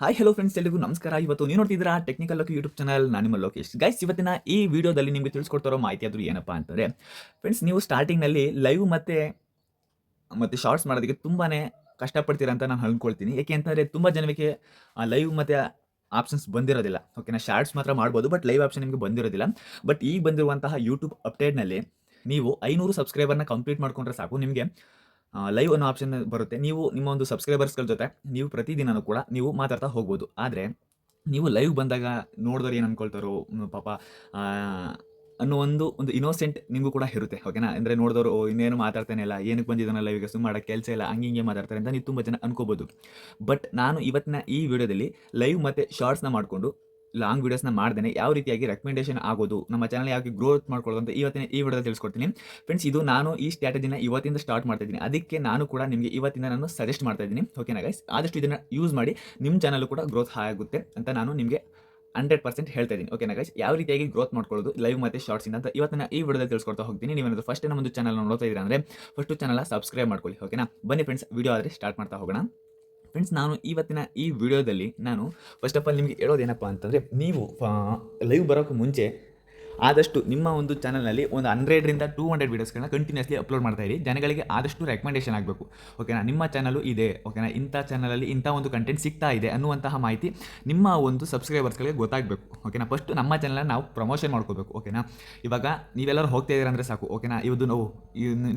Hi hello friends ಎಲ್ಲರಿಗೂ ನಮಸ್ಕಾರ. ಇವತ್ತು ನೀವು ನೋಡ್ತಿದ್ದೀರಾ ಟೆಕ್ನಿಕಲ್ ಲೋಕ್ ಯೂಟ್ಯೂಬ್ ಚಾನಲ್ ನಾನು ನಿಮ್ಮ ಲೋಕೇಶ್. ಗೈಸ್ ಇವತ್ತಿನ ಈ ವಿಡಿಯೋದಲ್ಲಿ ನಿಮಗೆ ತಿಳಿಸ್ಕೊಡ್ತಾರೋ ಮಾಹಿತಿ ಆದರೂ ಏನಪ್ಪ ಅಂತಂದರೆ ಫ್ರೆಂಡ್ಸ್ ನೀವು ಸ್ಟಾರ್ಟಿಂಗ್ನಲ್ಲಿ ಲೈವ್ ಮತ್ತು ಮತ್ತು ಶಾರ್ಟ್ಸ್ ಮಾಡೋದಕ್ಕೆ ತುಂಬಾ ಕಷ್ಟಪಡ್ತೀರಾ ಅಂತ ನಾನು ಅಂದ್ಕೊಳ್ತೀನಿ ಏಕೆ ಅಂತಂದರೆ ತುಂಬ ಜನಕ್ಕೆ ಲೈವ್ ಮತ್ತು ಆಪ್ಷನ್ಸ್ ಬಂದಿರೋದಿಲ್ಲ. ಓಕೆನಾ ಶಾರ್ಟ್ಸ್ ಮಾತ್ರ ಮಾಡ್ಬೋದು ಬಟ್ ಲೈವ್ ಆಪ್ಷನ್ ನಿಮಗೆ ಬಂದಿರೋದಿಲ್ಲ. ಬಟ್ ಈಗ ಬಂದಿರುವಂತಹ ಯೂಟ್ಯೂಬ್ ಅಪ್ಡೇಟ್ನಲ್ಲಿ ನೀವು ಐನೂರು ಸಬ್ಸ್ಕ್ರೈಬರ್ನ ಕಂಪ್ಲೀಟ್ ಮಾಡ್ಕೊಂಡ್ರೆ ಸಾಕು. ನಿಮಗೆ ಲೈವ್ ಅನ್ನೋ ಆಪ್ಷನ್ ಬರುತ್ತೆ. ನೀವು ನಿಮ್ಮ ಒಂದು ಸಬ್ಸ್ಕ್ರೈಬರ್ಸ್ಗಳ ಜೊತೆ ನೀವು ಪ್ರತಿದಿನನೂ ಕೂಡ ನೀವು ಮಾತಾಡ್ತಾ ಹೋಗ್ಬೋದು. ಆದರೆ ನೀವು ಲೈವ್ ಬಂದಾಗ ನೋಡಿದವ್ರು ಏನು ಅಂದ್ಕೊಳ್ತಾರೋ ಪಾಪ ಅನ್ನೋ ಒಂದು ಒಂದು ಇನೋಸೆಂಟ್ ನಿಮಗೂ ಕೂಡ ಇರುತ್ತೆ ಓಕೆನಾ ಅಂದರೆ ನೋಡಿದವರು ಇನ್ನೇನು ಮಾತಾಡ್ತಾನೆ ಇಲ್ಲ, ಏನಕ್ಕೆ ಬಂದಿದ್ದಾನಲ್ಲ ಲೈವ್ಗೆ ಸುಮ್ಮ ಮಾಡೋಕ್ಕೆ ಕೆಲಸ ಇಲ್ಲ, ಹಂಗೆ ಹಿಂಗೆ ಮಾತಾಡ್ತಾರೆ ಅಂತ ನೀವು ತುಂಬ ಜನ ಅನ್ಕೋಬೋದು. ಬಟ್ ನಾನು ಇವತ್ತಿನ ಈ ವಿಡಿಯೋದಲ್ಲಿ ಲೈವ್ ಮತ್ತು ಶಾರ್ಟ್ಸ್ನ ಮಾಡಿಕೊಂಡು ಲಾಂಗ್ ವೀಡಿಯೋಸ್ನ ಮಾಡ್ದೇನೆ, ಯಾವ ರೀತಿಯಾಗಿ ರೆಕಮೆಂಡೇಷನ್ ಆಗೋದು, ನಮ್ಮ ಚಾನಲ್ ಯಾಕೆ ಗ್ರೋತ್ ಮಾಡ್ಕೊಳ್ಳೋದು ಅಂತ ಇವತ್ತಿನ ಈ ವಿಡಿಯೋದಲ್ಲಿ ತಿಳಿಸ್ಕೊಡ್ತೀನಿ. ಫ್ರೆಂಡ್ಸ್ ಇದು ನಾನು ಈ ಸ್ಟ್ರಾಟಜಿನ ಇವತ್ತಿಂದ ಸ್ಟಾರ್ಟ್ ಮಾಡ್ತಾ ಇದ್ದೀನಿ. ಅದಕ್ಕೆ ನಾನು ಕೂಡ ನಿಮಗೆ ಇವತ್ತಿಂದ ನಾನು ಸಜೆಸ್ಟ್ ಮಾಡ್ತಾ ಇದ್ದೀನಿ. ಓಕೆನಾ ಗೈಸ್ ಆದಷ್ಟು ಇದನ್ನು ಯೂಸ್ ಮಾಡಿ ನಿಮ್ಮ ಚಾನಲ್ ಕೂಡ ಗ್ರೋತ್ ಆಗುತ್ತೆ ಅಂತ ನಾನು ನಿಮಗೆ ಹಂಡ್ರೆಡ್ ಪರ್ಸೆಂಟ್ ಹೇಳ್ತಾ ಇದ್ದೀನಿ. ಓಕೆನಾ ಗೈಸ್ ಯಾವ ರೀತಿಯಾಗಿ ಗ್ರೋತ್ ಮಾಡ್ಕೊಳ್ಳೋದು ಲೈವ್ ಮತ್ತು ಶಾರ್ಟ್ಸ್ ಅಂತ ಇವತ್ತಿನ ಈ ವಿಡಿಯೋದಲ್ಲಿ ತಿಳಿಸ್ಕೊಳ್ತಾ ಹೋಗ್ತೀನಿ. ನೀವೇನಾದ್ರು ಫಸ್ಟ್ ನಮ್ಮೊಂದು ಚಾನಲ್ ನೋಡ್ತಾ ಇದ್ದೀರಾ ಅಂದರೆ ಫಸ್ಟು ಚಾನಲ್ ಸಬ್ಸ್ಕ್ರೈಬ್ ಮಾಡ್ಕೊಳ್ಳಿ. ಓಕೆನಾ ಬನ್ನಿ ಫ್ರೆಂಡ್ಸ್ ವಿಡಿಯೋ ಆದರೆ ಸ್ಟಾರ್ಟ್ ಮಾಡ್ತಾ ಹೋಗೋಣ. ಫ್ರೆಂಡ್ಸ್ ನಾನು ಇವತ್ತಿನ ಈ ವಿಡಿಯೋದಲ್ಲಿ ನಾನು ಫಸ್ಟ್ ಆಫ್ ಆಲ್ ನಿಮಗೆ ಹೇಳೋದೇನಪ್ಪ ಅಂತಂದರೆ ನೀವು ಲೈವ್ ಬರೋಕ್ಕೆ ಮುಂಚೆ ಆದಷ್ಟು ನಿಮ್ಮ ಒಂದು ಚಾನಲ್ನಲ್ಲಿ ಒಂದು ಹಂಡ್ರೆಡ್ರಿಂದ ಟೂ ಹಂಡ್ರೆಡ್ ವೀಡಿಯೋಸ್ಗಳನ್ನ ಕಂಟಿನ್ಯೂಸ್ಲಿ ಅಪ್ಲೋಡ್ ಮಾಡ್ತಾ ಇರಿ. ಜನಗಳಿಗೆ ಆದಷ್ಟು ರೆಕಮೆಂಡೇಷನ್ ಆಗಬೇಕು. ಓಕೆನಾ ನಿಮ್ಮ ಚಾನಲು ಇದೆ. ಓಕೆನಾ ಇಂಥ ಚಾನಲಲ್ಲಿ ಇಂಥ ಒಂದು ಕಂಟೆಂಟ್ ಸಿಗ್ತಾ ಇದೆ ಅನ್ನುವಂತಹ ಮಾಹಿತಿ ನಿಮ್ಮ ಒಂದು ಸಬ್ಸ್ಕ್ರೈಬರ್ಸ್ಗಳಿಗೆ ಗೊತ್ತಾಗಬೇಕು. ಓಕೆನಾ ಫಸ್ಟ್ ನಮ್ಮ ಚಾನಲ್ನ ನಾವು ಪ್ರಮೋಷನ್ ಮಾಡ್ಕೋಬೇಕು. ಓಕೆನಾ ಇವಾಗ ನೀವೆಲ್ಲರೂ ಹೋಗ್ತಾ ಇದ್ದೀರ ಅಂದರೆ ಸಾಕು. ಓಕೆನಾ ಇವತ್ತು ನಾವು.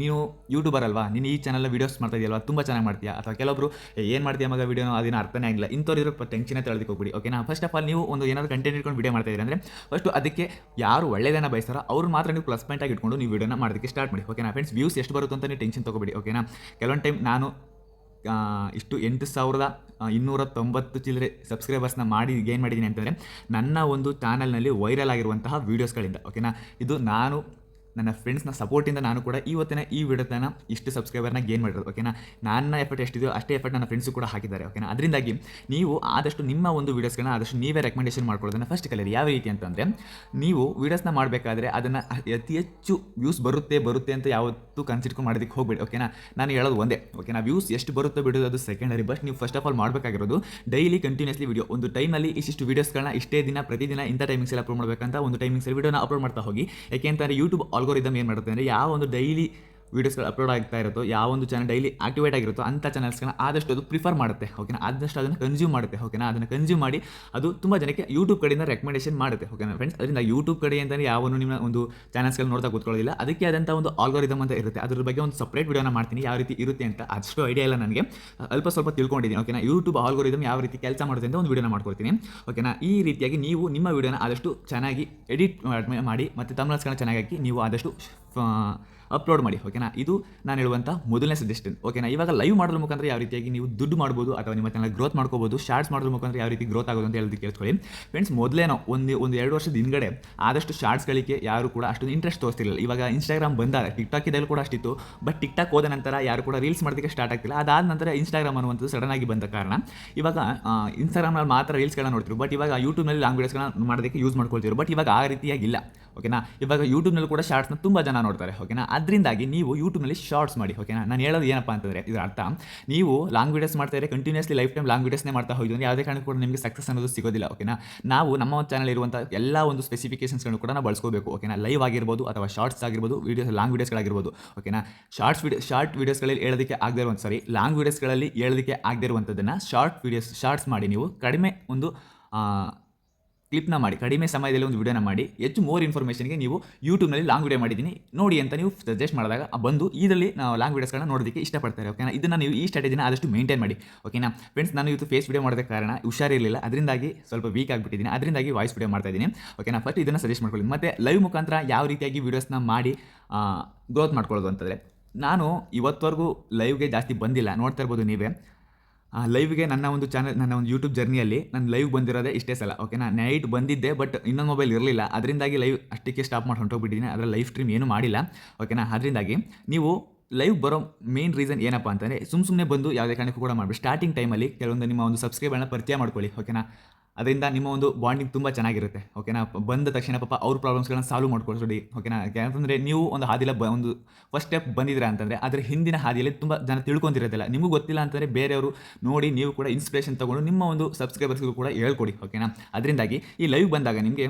ನೀನು ಯೂಟ್ಯೂಬರ್ ಅಲ್ವಾ? ನೀನು ಈ ಚಾನಲ್ ವೀಡಿಯೋಸ್ ಮಾಡ್ತಾ ಇದೆಯಲ್ವಾ? ತುಂಬ ಚೆನ್ನಾಗಿ ಮಾಡ್ತೀಯಾ? ಅಥವಾ ಕೆಲವೊಬ್ಬರು ಏನು ಮಾಡ್ತೀಯ ಮಗ ವೀಡಿಯೋನೋ ಅದನ್ನು ಅರ್ಥನೇ ಆಗಿಲ್ಲ. ಇಂಥವ್ರು ಟೆನ್ಷನ್ ತೆಗೆದಕ್ಕೆ ಹೋಗ್ಬಿಡಿ. ಓಕೆನಾ ಫಸ್ಟ್ ಆಫ್ ಆಲ್ ನೀವು ಒಂದು ಏನಾದರೂ ಕಂಟೆಂಟ್ ಇಟ್ಕೊಂಡು ವಿಡಿಯೋ ಮಾಡ್ತಾ ಇದ್ದೀರಾ ಅಂದರೆ ಫಸ್ಟು ಅದಕ್ಕೆ ಯಾರು ಒಳ್ಳೆಯದನ್ನ ಬಯಸ್ತಾರ ಅವ್ರು ಮಾತ್ರ ನೀವು ಪ್ಲಸ್ ಪಾಯಿಂಟ್ ಆಗಿ ಇಟ್ಕೊಂಡು ನೀವು ವಿಡಿಯೋನ ಮಾಡೋದಕ್ಕೆ ಸ್ಟಾರ್ಟ್ ಮಾಡಿ. ಓಕೆನಾ ಫ್ರೆಂಡ್ಸ್ ವ್ಯೂಸ್ ಎಷ್ಟು ಬರುತ್ತೆ ಅಂತ ನೀವು ಟೆನ್ಷನ್ ತೊಗೊಬೇಡಿ ಓಕೆನಾ ಕೆಲವೊಂದು ಟೈಮ್ ನಾನು ಇಷ್ಟು ಎಂಟು ಸಾವಿರದ ಇನ್ನೂರ ತೊಂಬತ್ತು ಚಿಲ್ಲರೆ ಸಬ್ಸ್ಕ್ರೈಬರ್ಸ್ನ ಮಾಡಿ ಗೇನ್ ಮಾಡಿದ್ದೀನಿ ಅಂತಂದರೆ ನನ್ನ ಒಂದು ಚಾನಲ್ನಲ್ಲಿ ವೈರಲ್ ಆಗಿರುವಂತಹ ವೀಡಿಯೋಸ್ಗಳಿಂದ ಓಕೆನಾ ಇದು ನಾನು ನನ್ನ ಫ್ರೆಂಡ್ಸ್ನ ಸಪೋರ್ಟಿಂದ ನಾನು ಕೂಡ ಇವತ್ತಿನ ಈ ವಿಡಿಯೋತನ ಇಷ್ಟು ಸಬ್ಸ್ಕ್ರೈಬರ್ನ ಗೇನ್ ಮಾಡಿರೋದು ಓಕೆನಾ ನನ್ನ ಎಫರ್ಟ್ ಎಷ್ಟಿದೆಯೋ ಅಷ್ಟೇ ಎಫರ್ಟ್ ನನ್ನ ಫ್ರೆಂಡ್ಸು ಕೂಡ ಹಾಕಿದ್ದಾರೆ ಓಕೆನಾ ಅದರಿಂದಾಗಿ ನೀವು ಆದಷ್ಟು ನಿಮ್ಮ ಒಂದು ವೀಡಿಯೋಸ್ಗಳನ್ನ ಆದಷ್ಟು ನೀವೇ ರೆಕಮೆಂಡೇಷನ್ ಮಾಡ್ಕೊಳ್ಳೋದನ್ನ ಫಸ್ಟ್ ಕಲಿಯಿರಿ ಯಾವ ರೀತಿ ಅಂತಂದರೆ, ನೀವು ವೀಡಿಯೋಸ್ನ ಮಾಡಬೇಕಾದ್ರೆ ಅದನ್ನು ಅತಿ ಹೆಚ್ಚು ವ್ಯೂಸ್ ಬರುತ್ತೆ ಬರುತ್ತೆ ಅಂತ ಯಾವತ್ತೂ ಕನ್ಸಿಡ್ಕೊಂಡು ಮಾಡೋದಕ್ಕೆ ಹೋಗಬೇಡಿ ಓಕೆನಾ ನಾನು ಹೇಳೋದು ಒಂದೇ ಓಕೆನಾ ವ್ಯೂಸ್ ಎಷ್ಟು ಬರುತ್ತೋ ಬಿಡೋದು ಅದು ಸೆಕೆಂಡರಿ ಬಟ್ ನೀವು ಫಸ್ಟ್ ಆಫ್ ಆಲ್ ಮಾಡಬೇಕಾಗಿರೋದು ಡೈಲಿ ಕಂಟಿನ್ಯೂಸ್ಲಿ ವಿಡಿಯೋ ಒಂದು ಟೈಮಲ್ಲಿ ಇಷ್ಟಿಷ್ಟು ವೀಡಿಯೋಸ್ಗಳನ್ನ ಇಷ್ಟೇ ದಿನ, ಪ್ರತಿದಿನ ಇಂಥ ಟೈಮಿಂಗ್ಸಲ್ಲಿ ಅಪ್ಲೋಡ್ ಮಾಡಬೇಕಂತ ಒಂದು ಟೈಮಿಂಗ್ಸಲ್ಲಿ ವಿಡಿಯೋನ ಅಪ್ಲೋಡ್ ಮಾಡ್ತಾ ಹೋಗಿ ಯಾಕೆಂತಂದರೆ ಯೂಟ್ಯೂಬ್ ಆಲ್ಗೋರಿದಮ್ ಏನು ಮಾಡುತ್ತೆ ಅಂದರೆ ಯಾವ ಒಂದು ಡೈಲಿ ವೀಡಿಯೋಸ್ಗಳು ಅಪ್ಲೋಡ್ ಆಗ್ತಾ ಇರುತ್ತೋ, ಯಾವ ಒಂದು ಚಾನಲ್ ಡೈಲಿ ಆಕ್ಟಿವೇಟ್ ಆಗಿರುತ್ತೋ ಅಂಥ ಚಾನಲ್ಸ್ಗಳನ್ನ ಆದಷ್ಟು ಅದು ಪ್ರಿಫರ್ ಮಾಡುತ್ತೆ ಓಕೆನಾ ಆದಷ್ಟು ಅದನ್ನು ಕನ್ಸ್ಯೂಮ್ ಮಾಡುತ್ತೆ ಓಕೆನಾ ಅದನ್ನು ಕನ್ಸ್ಯೂಮ್ ಮಾಡಿ ಅದು ತುಂಬ ಜನಕ್ಕೆ ಯೂಟ್ಯೂಬ್ ಕಡೆಯಿಂದ ರೆಕಮೆಂಡೇಷನ್ ಮಾಡುತ್ತೆ ಓಕೆನಾ ಫ್ರೆಂಡ್ಸ್ ಅದರಿಂದ ಯೂಟ್ಯೂಬ್ ಕಡೆ ಅಂತಲೇ ಯಾವನು ನಿಮ್ಮ ಒಂದು ಚಾನಲ್ಸ್ಗಳು ನೋಡ್ತಾ ಕೂತ್ಕೊಳ್ಳೋದಿಲ್ಲ, ಅದಕ್ಕೆ ಆದಂಥ ಒಂದು ಆಲ್ಗೋರಿದಮ್ ಅಂತ ಇರುತ್ತೆ. ಅದ್ರ ಬಗ್ಗೆ ಒಂದು ಸಪ್ರೇಟ್ ವಿಡಿಯೋನ ಮಾಡ್ತೀನಿ, ಯಾವ ರೀತಿ ಇರುತ್ತೆ ಅಂತ. ಅಷ್ಟು ಐಡಿಯಾ ಇಲ್ಲ ನನಗೆ. ಅಲ್ಪ ಸ್ವಲ್ಪ ತಿಳ್ಕೊಂಡಿದ್ದೀನಿ ಓಕೆನಾ ಯೂಟ್ಯೂಬ್ ಆಲ್ಗೋರಿದಮ್ ಯಾವ ರೀತಿ ಕೆಲಸ ಮಾಡುತ್ತೆ ಅಂತ ಒಂದು ವಿಡಿಯೋನ ಮಾಡ್ಕೊಳ್ತೀನಿ ಓಕೆನಾ ಈ ರೀತಿಯಾಗಿ ನೀವು ನಿಮ್ಮ ವಿಡಿಯೋನ ಆದಷ್ಟು ಚೆನ್ನಾಗಿ ಎಡಿಟ್ ಮಾಡಿ ಮತ್ತು ತಮಿಳ್ಸ್ಗಳನ್ನ ಚೆನ್ನಾಗಿ ಹಾಕಿ ನೀವು ಆದಷ್ಟು ಅಪ್ಲೋಡ್ ಮಾಡಿ ಓಕೆನಾ ಇದು ನಾನು ಹೇಳುವಂಥ ಮೊದಲನೇ ಸಜೆಷನ್ ಓಕೆನಾ ಇವಾಗ ಲೈವ್ ಮಾಡೋದ್ರ ಮುಖಾಂತರ ಯಾವ ರೀತಿಯಾಗಿ ನೀವು ದುಡ್ಡು ಮಾಡ್ಬೋದು ಅಥವಾ ನಿಮ್ಮ ಚಾನಲ್ ಗ್ರೋತ್ ಮಾಡ್ಕೋಬೋದು ಶಾರ್ಟ್ಸ್ ಮಾಡೋದ್ರ ಮುಖಾಂತರ ಯಾವ ರೀತಿ ಗ್ರೋತ್ ಆಗೋದು ಅಂತ ಹೇಳಿ ಕೇಳ್ಕೊಳ್ಳಿ ಫ್ರೆಂಡ್ಸ್ ಮೊದಲೇನೋ ಒಂದು ಒಂದು ಎರಡು ವರ್ಷದ ಹಿಂದ್ಗಡೆ ಆದಷ್ಟು ಶಾರ್ಟ್ಸ್ಗಳಿಗೆ ಯಾರು ಕೂಡ ಅಷ್ಟೊಂದು ಇಂಟ್ರೆಸ್ಟ್ ತೋರಿಸ್ತಿರಲಿಲ್ಲ. ಇವಾಗ ಇನ್ಸ್ಟಾಗ್ರಾಮ್ ಬಂದಾಗ ಟಿಕ್ಟಾಕ್ ಇದ್ದಲ್ಲಿ ಕೂಡ ಅಷ್ಟಿತ್ತು ಬಟ್ ಟಿಕ್ಟಾಕ್ ಹೋದ ನಂತರ ಯಾರು ಕೂಡ ರೀಲ್ಸ್ ಮಾಡೋದಕ್ಕೆ ಸ್ಟಾರ್ಟ್ ಆಗ್ತಿಲ್ಲ. ಅದಾದ ನಂತರ ಇನ್ಸ್ಟಾಗ್ರಾಮ್ ಅನ್ನುವಂಥದ್ದು ಸಡನ್ ಆಗಿ ಬಂದ ಕಾರಣ, ಇವಾಗ ಇನ್ಸ್ಟಾಗ್ರಾಮ್ನಲ್ಲಿ ಮಾತ್ರ ರೀಲ್ಸ್ಗಳನ್ನ ನೋಡ್ತಿರು ಬಟ್ ಇವಾಗ ಯೂಟ್ಯೂಬ್ನಲ್ಲಿ ಲಾಂಗ್ ವೀಡಿಯೋಸ್ಗಳನ್ನ ಮಾಡೋದಕ್ಕೆ ಯೂಸ್ ಮಾಡ್ಕೊಳ್ತಿರು ಬಟ್ ಇವಾಗ ಆ ರೀತಿಯಾಗಿಲ್ಲ ಓಕೆನಾ ಇವಾಗ ಯೂಟ್ಯೂಬ್ನಲ್ಲಿ ಕೂಡ ಶಾರ್ಟ್ಸ್ನ ತುಂಬ ಜನ ನೋಡ್ತಾರೆ ಓಕೆನಾ ಅದರಿಂದಾಗಿ ನೀವು ಯೂಟ್ಯೂಬ್ನಲ್ಲಿ ಶಾರ್ಟ್ಸ್ ಮಾಡಿ ಓಕೆನಾ ನಾನು ಹೇಳೋದು ಏನಪ್ಪ ಅಂತಂದರೆ ಇದರ ಅರ್ಥ. ನೀವು ಲಾಂಗ್ ವೀಡಿಯೋಸ್ ಮಾಡ್ತಾ ಇದ್ರೆ ಕಂಟಿನ್ಯೂಸ್ಲಿ ಲೈಫ್ ಟೈಮ್ ಲಾಂಗ್ ವೀಡಿಯೋಸ್ನೇ ಮಾಡ್ತಾ ಹೋಗಿ ಅಂದರೆ ಯಾವುದೇ ಕಾರಣಕ್ಕೂ ಕೂಡ ನಿಮಗೆ ಸಕ್ಸಸ್ ಅನ್ನೋದು ಸಿಗೋದಿಲ್ಲ ಓಕೆನಾ ನಾವು ನಮ್ಮ ಚಾನಲ್ ಇರುವಂಥ ಎಲ್ಲ ಒಂದು ಸ್ಪೆಸಿಫಿಕೇಷನ್ಸ್ಗಳನ್ನು ಕೂಡ ನಾವು ಬಳಸ್ಕೋಬೇಕು ಓಕೆನಾ ಲೈವ್ ಆಗಿರ್ಬೋದು ಅಥವಾ ಶಾರ್ಟ್ಸ್ ಆಗಿರ್ಬೋದು ವೀಡಿಯೋಸ್ ಲಾಂಗ್ ವೀಡಿಯೋಸ್ಗಳಾಗಿರ್ಬೋದು ಓಕೆನಾ ಶಾರ್ಟ್ಸ್ ವೀಡಿಯೋ ಶಾರ್ಟ್ ವೀಡಿಯೋಸ್ಗಳಲ್ಲಿ ಹೇಳೋದಕ್ಕೆ ಆಗದೇ ಇರುವಂಥ ಸಾರಿ ಲಾಂಗ್ ವೀಡಿಯೋಸ್ಗಳಲ್ಲಿ ಹೇಳೋದಕ್ಕೆ ಆಗದೇ ಇರುವಂಥದ್ದನ್ನು ಶಾರ್ಟ್ ವೀಡಿಯೋಸ್ ಶಾರ್ಟ್ಸ್ ಮಾಡಿ ನೀವು ಕಡಿಮೆ ಒಂದು ಕ್ಲಿಪ್ನ ಮಾಡಿ, ಕಡಿಮೆ ಸಮಯದಲ್ಲಿ ಒಂದು ವಿಡಿಯೋನ ಮಾಡಿ, ಹೆಚ್ಚು ಮೋರ್ ಇನ್ಫಾರ್ಮೇಷನ್ಗೆ ನೀವು ಯೂಟ್ಯೂಬ್ನಲ್ಲಿ ಲಾಂಗ್ ವಿಡಿಯೋ ಮಾಡಿದ್ದೀನಿ. ನೋಡಿ ಅಂತ ನೀವು ಸಜೆಸ್ಟ್ ಮಾಡಿದಾಗ ಬಂದು ಇದರಲ್ಲಿ ನಾವು ಲಾಂಗ್ ವೀಡಿಯೋಸ್ಗಳನ್ನ ನೋಡೋದಕ್ಕೆ ಇಷ್ಟಪಡ್ತಾರೆ ಓಕೆನಾ ಇದನ್ನು ನೀವು ಈ ಸ್ಟ್ರಾಟಜಿನ ಆದಷ್ಟು ಮೇಂಟೈನ್ ಮಾಡಿ ಓಕೆನಾ ಫ್ರೆಂಡ್ಸ್ ನಾನು ಇವತ್ತು ಫೇಸ್ ವಿಡಿಯೋ ಮಾಡೋದಕ್ಕೆ ಕಾರಣ ಹುಷಾರಿರಲಿಲ್ಲ ಅದರಿಂದಾಗಿ ಸ್ವಲ್ಪ ವೀಕ್ ಆಗಿಬಿಟ್ಟಿದ್ದೀನಿ. ಅದರಿಂದಾಗಿ ವಾಯ್ಸ್ ವಿಡಿಯೋ ಮಾಡ್ತಾ ಇದ್ದೀನಿ ಓಕೆನಾ ಫಸ್ಟ್ ಇದನ್ನು ಸಜೆಸ್ಟ್ ಮಾಡ್ಕೊಳ್ಳಿ. ಮತ್ತು ಲೈವ್ ಮುಖಾಂತರ ಯಾವ ರೀತಿಯಾಗಿ ವೀಡಿಯೋಸ್ನ ಮಾಡಿ ಗ್ರೋತ್ ಮಾಡ್ಕೊಳ್ಳೋದು ಅಂತಂದರೆ, ನಾನು ಇವತ್ತವರೆಗೂ ಲೈವ್ಗೆ ಜಾಸ್ತಿ ಬಂದಿಲ್ಲ. ನೋಡ್ತಾ ಇರ್ಬೋದು ನೀವೇ. ಲೈವ್ಗೆ ನನ್ನ ಒಂದು ಚಾನಲ್ ನನ್ನ ಒಂದು ಯೂಟ್ಯೂಬ್ ಜರ್ನಿಯಲ್ಲಿ ನಾನು ಲೈವ್ ಬಂದಿರೋದೇ ಇಷ್ಟೇ ಸಲ ಓಕೆನಾ ನೈಟ್ ಬಂದಿದ್ದೆ ಬಟ್ ಇನ್ನೊಂದು ಮೊಬೈಲ್ ಇರಲಿಲ್ಲ. ಅದರಿಂದಾಗಿ ಲೈವ್ ಅಷ್ಟಕ್ಕೆ ಸ್ಟಾಪ್ ಮಾಡಿ ಹೊಂಟೋಗ್ಬಿಟ್ಟಿದ್ದೀನಿ ಅದರ ಲೈವ್ ಸ್ಟ್ರೀಮ್ ಏನೂ ಮಾಡಿಲ್ಲ ಓಕೆನಾ ಅದರಿಂದಾಗಿ ನೀವು ಲೈವ್ ಬರೋ ಮೇನ್ ರೀಸನ್ ಏನಪ್ಪ ಅಂತಂದರೆ ಸುಮ್ಮ ಸುಮ್ಮನೆ ಬಂದು ಯಾವುದೇ ಕಾರಣಕ್ಕೂ ಕೂಡ ಮಾಡಬೇಡಿ. ಸ್ಟಾರ್ಟಿಂಗ್ ಟೈಮಲ್ಲಿ ಕೆಲವೊಂದು ನಿಮ್ಮ ಒಂದು ಸಬ್ಸ್ಕ್ರೈಬರ್ನ ಪರಿಚಯ ಮಾಡ್ಕೊಳ್ಳಿ ಓಕೆನಾ ಅದರಿಂದ ನಿಮ್ಮ ಒಂದು ಬಾಂಡಿಂಗ್ ತುಂಬ ಚೆನ್ನಾಗಿರುತ್ತೆ ಓಕೆನಾ ಬಂದ ತಕ್ಷಣ ಪಾಪ ಅವ್ರ ಪ್ರಾಬ್ಲಮ್ಸ್ಗಳನ್ನ ಸಾಲ್ವ್ ಮಾಡ್ಕೊಳ್ಸೋಡಿ ಓಕೆನಾ ಯಾಕಂದರೆ ನೀವು ಒಂದು ಹಾದಿಲ ಬ, ಒಂದು ಫಸ್ಟ್ ಸ್ಟೆಪ್ ಬಂದಿದ್ದೀರಾ ಅಂತಂದರೆ ಅದರ ಹಿಂದಿನ ಹಾದಿಯಲ್ಲಿ ತುಂಬ ಜನ ತಿಳ್ಕೊಂತಿರೋದಿಲ್ಲ ನಿಮಗೂ ಗೊತ್ತಿಲ್ಲ ಅಂತಂದರೆ ಬೇರೆಯವರು ನೋಡಿ ನೀವು ಕೂಡ ಇನ್ಸ್ಪಿರೇಷನ್ ತೊಗೊಂಡು ನಿಮ್ಮ ಒಂದು ಸಬ್ಸ್ಕ್ರೈಬರ್ಸ್ಗೂ ಕೂಡ ಹೇಳ್ಕೊಡಿ ಓಕೆನಾ ಅದರಿಂದಾಗಿ ಈ ಲೈವ್ ಬಂದಾಗ ನಿಮಗೆ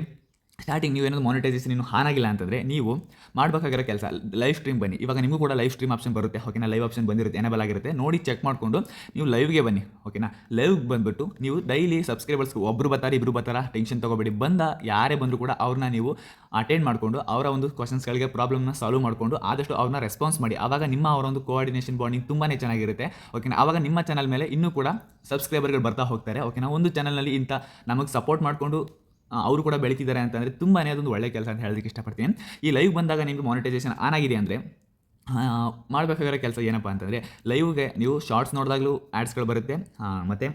ಸ್ಟಾರ್ಟಿಂಗ್ ನೀವು ಏನಾದ್ರು ಮಾನಿಟೈಸೇಷನ್ ಇನ್ನೂ ಹಾನಾಗಿಲ್ಲ ಅಂತಂದರೆ ನೀವು ಮಾಡಬೇಕಾಗಿರೋ ಕೆಲಸ ಲೈವ್ ಸ್ಟ್ರೀಮ್ ಬನ್ನಿ. ಇವಾಗ ನಿಮಗೂ ಕೂಡ ಲೈವ್ ಸ್ಟ್ರೀಮ್ ಆಪ್ಷನ್ ಬರುತ್ತೆ ಓಕೆನಾ ಲೈವ್ ಆಪ್ಷನ್ ಬಂದಿರುತ್ತೆ ಎನೇಬಲ್ ಆಗಿರುತ್ತೆ. ನೋಡಿ ಚೆಕ್ ಮಾಡಿಕೊಂಡು ನೀವು ಲೈವ್ಗೆ ಬನ್ನಿ ಓಕೆನಾ ಲೈವ್ಗೆ ಬಂದುಬಿಟ್ಟು ನೀವು ಡೈಲಿ ಸಬ್ಸ್ಕ್ರೈಬರ್ಸ್ ಒಬ್ಬರು ಬರ್ತಾರೆ ಇಬ್ಬರು ಬರ್ತಾರ ಟೆನ್ಷನ್ ತೊಗೋಬೇಡಿ. ಬಂದ ಯಾರೇ ಬಂದರೂ ಕೂಡ ಅವ್ರನ್ನ ನೀವು ಅಟೆಂಡ್ ಮಾಡಿಕೊಂಡು ಅವರ ಒಂದು ಕ್ವಶನ್ಸ್ಗಳಿಗೆ ಪ್ರಾಬ್ಲಮ್ನ ಸಾಲ್ವ್ ಮಾಡಿಕೊಂಡು ಆದಷ್ಟು ಅವ್ರನ್ನ ರೆಸ್ಪಾನ್ಸ್ ಮಾಡಿ. ಆವಾಗ ನಿಮ್ಮ ಅವರ ಒಂದು ಕೋಆರ್ಡಿನೇಷನ್ ಬಾಂಡಿಂಗ್ ತುಂಬಾ ಚೆನ್ನಾಗಿರುತ್ತೆ ಓಕೆನಾ ಆವಾಗ ನಿಮ್ಮ ಚಾನಲ್ ಮೇಲೆ ಇನ್ನೂ ಕೂಡ ಸಬ್ಸ್ಕ್ರೈಬರ್ಗಳು ಬರ್ತಾ ಹೋಗ್ತಾರೆ ಓಕೆನಾ ಒಂದು ಚಾನಲ್ನಲ್ಲಿ ಇಂಥ ನಮಗೆ ಸಪೋರ್ಟ್ ಮಾಡಿಕೊಂಡು ಅವರು ಕೂಡ ಬೆಳೀತಿದ್ದಾರೆ ಅಂತಂದರೆ ತುಂಬಾ ಅದೊಂದು ಒಳ್ಳೆ ಕೆಲಸ ಅಂತ ಹೇಳೋದಕ್ಕೆ ಇಷ್ಟಪಡ್ತೀನಿ. ಈ ಲೈವ್ ಬಂದಾಗ ನಿಮಗೆ ಮಾನಿಟೈಸೇಷನ್ ಆನ್ ಆಗಿದೆ ಅಂದರೆ ಮಾಡಬೇಕಾಗಿರೋ ಕೆಲಸ ಏನಪ್ಪ ಅಂತಂದರೆ ಲೈವ್ಗೆ ನೀವು ಶಾರ್ಟ್ಸ್ ನೋಡಿದಾಗಲೂ ಆ್ಯಡ್ಸ್ಗಳು ಬರುತ್ತೆ. ಮತ್ತು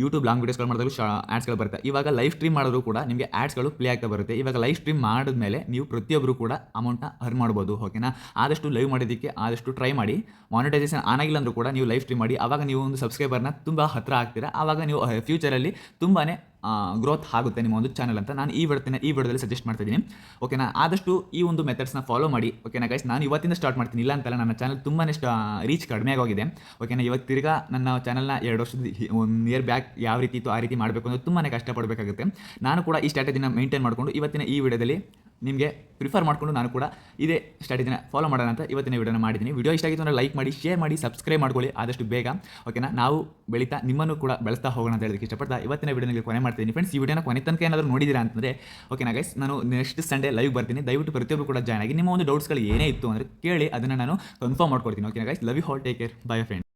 ಯೂಟ್ಯೂಬ್ ಲಾಂಗ್ ವೀಡಿಯೋಸ್ಗಳು ಮಾಡಿದಾಗಲೂ ಶಾ ಆ್ಯಡ್ಸ್ಗಳು ಬರುತ್ತೆ. ಇವಾಗ ಲೈವ್ ಸ್ಟ್ರೀಮ್ ಮಾಡಿದ್ರು ಕೂಡ ನಿಮಗೆ ಆ್ಯಡ್ಸ್ಗಳು ಪ್ಲೇ ಆಗ್ತಾ ಬರುತ್ತೆ. ಇವಾಗ ಲೈವ್ ಸ್ಟ್ರೀಮ್ ಮಾಡಿದ್ಮೇಲೆ ನೀವು ಪ್ರತಿಯೊಬ್ಬರು ಕೂಡ ಅಮೌಂಟ್ನ ಅರ್ನ್ ಮಾಡ್ಬೋದು ಓಕೆನಾ ಆದಷ್ಟು ಲೈವ್ ಮಾಡಿದ್ದಕ್ಕೆ ಆದಷ್ಟು ಟ್ರೈ ಮಾಡಿ. ಮಾನಿಟೈಸೇಷನ್ ಆನ್ ಆಗಿಲ್ಲ ಅಂದರೂ ಕೂಡ ನೀವು ಲೈವ್ ಸ್ಟ್ರೀಮ್ ಮಾಡಿ. ಆವಾಗ ನೀವು ಒಂದು ಸಬ್ಸ್ಕ್ರೈಬರ್ನ ತುಂಬ ಹತ್ತಿರ ಆಗ್ತೀರಾ ಆವಾಗ ನೀವು ಫ್ಯೂಚರಲ್ಲಿ ತುಂಬಾ ಗ್ರೋತ್ ಆಗುತ್ತೆ ನಿಮ್ಮ ಒಂದು ಚಾನಲ್ ಅಂತ ನಾನು ಈ ವಿಡತಿನ ಈ ವಿಡಿಯೋದಲ್ಲಿ ಸಜೆಸ್ಟ್ ಮಾಡ್ತಿದ್ದೀನಿ. ಓಕೆನಾ ಆದಷ್ಟು ಈ ಒಂದು ಮೆಥಡ್ಸ್ನ ಫಾಲೋ ಮಾಡಿ. ಓಕೆನಾ ಗೈಸ್ ನಾನು ಇವತ್ತಿಂದ ಸ್ಟಾರ್ಟ್ ಮಾಡ್ತೀನಿ. ಇಲ್ಲ ಅಂತಲ್ಲ, ನನ್ನ ಚಾನಲ್ ತುಂಬಾ ರೀಚ್ ಕಡಿಮೆ ಆಗೋಗಿದೆ. ಓಕೆನಾ ಇವತ್ತು ತಿರ್ಗಾ ನನ್ನ ಚಾನಲ್ನ ಎರಡು ವರ್ಷದ ಒಂದು ಇಯರ್ ಬ್ಯಾಕ್ ಯಾವ ರೀತಿ ಇತ್ತು ಆ ರೀತಿ ಮಾಡಬೇಕು ಅಂದರೆ ತುಂಬಾ ಕಷ್ಟಪಡಬೇಕಾಗುತ್ತೆ. ನಾನು ಕೂಡ ಈ ಸ್ಟ್ರಾಟಜಿನ ಮೇಂಟೈನ್ ಮಾಡಿಕೊಂಡು ಇವತ್ತಿನ ಈ ವಿಡಿಯೋದಲ್ಲಿ ನಿಮಗೆ ಪ್ರಿಫರ್ ಮಾಡಿಕೊಂಡು ನಾನು ಕೂಡ ಇದೇ ಸ್ಟ್ರಾಟಜಿನ ಫಾಲೋ ಮಾಡೋಣ ಅಂತ ಇವತ್ತಿನ ವಿಡಿಯೋನ ಮಾಡಿದ್ದೀನಿ. ವಿಡಿಯೋ ಇಷ್ಟ ಆಗಿತ್ತು ಅಂದರೆ ಲೈಕ್ ಮಾಡಿ ಶೇರ್ ಮಾಡಿ ಸಬ್ಸ್ಕ್ರೈಬ್ ಮಾಡ್ಕೊಳ್ಳಿ. ಆದಷ್ಟು ಬೇಗ. ಓಕೆನಾ ನಾವು ಬೆಳೀತಾ, ನಿಮ್ಮನ್ನು ಕೂಡ ಬೆಳೆಸ್ತಾ ಹೋಗೋಣ ಅಂತ ಹೇಳೋದಕ್ಕೆ ಇಷ್ಟಪಡ್ತಾ ಇವತ್ತಿನ ವಿಡಿಯೋನಲ್ಲಿ ಕೊನೆ ಮಾಡ್ತೀನಿ ಫ್ರೆಂಡ್ಸ್ ಈ ವಿಡಿಯೋನ ಕೊನೆ ತನಕ ಏನಾದರೂ ನೋಡಿದ್ದೀರಾ ಅಂತಂದರೆ ಓಕೆನಾ ಗೈಸ್ ನಾನು ನೆಕ್ಸ್ಟ್ ಸಂಡೇ ಲೈವ್ ಬರ್ತೀನಿ. ದಯವಿಟ್ಟು ಪ್ರತಿಯೊಬ್ಬರು ಕೂಡ ಜಾಯ್ನ್ ಆಗಿ. ನಿಮ್ಮ ಒಂದು ಡೌಟ್ಸ್ಗಳು ಏನೇ ಇತ್ತು ಅಂದರೆ ಕೇಳಿ, ಅದನ್ನು ನಾನು ಕನ್ಫರ್ಮ್ ಮಾಡ್ಕೊಡ್ತೀನಿ. ಓಕೆನಾ guys love you all take care bye friend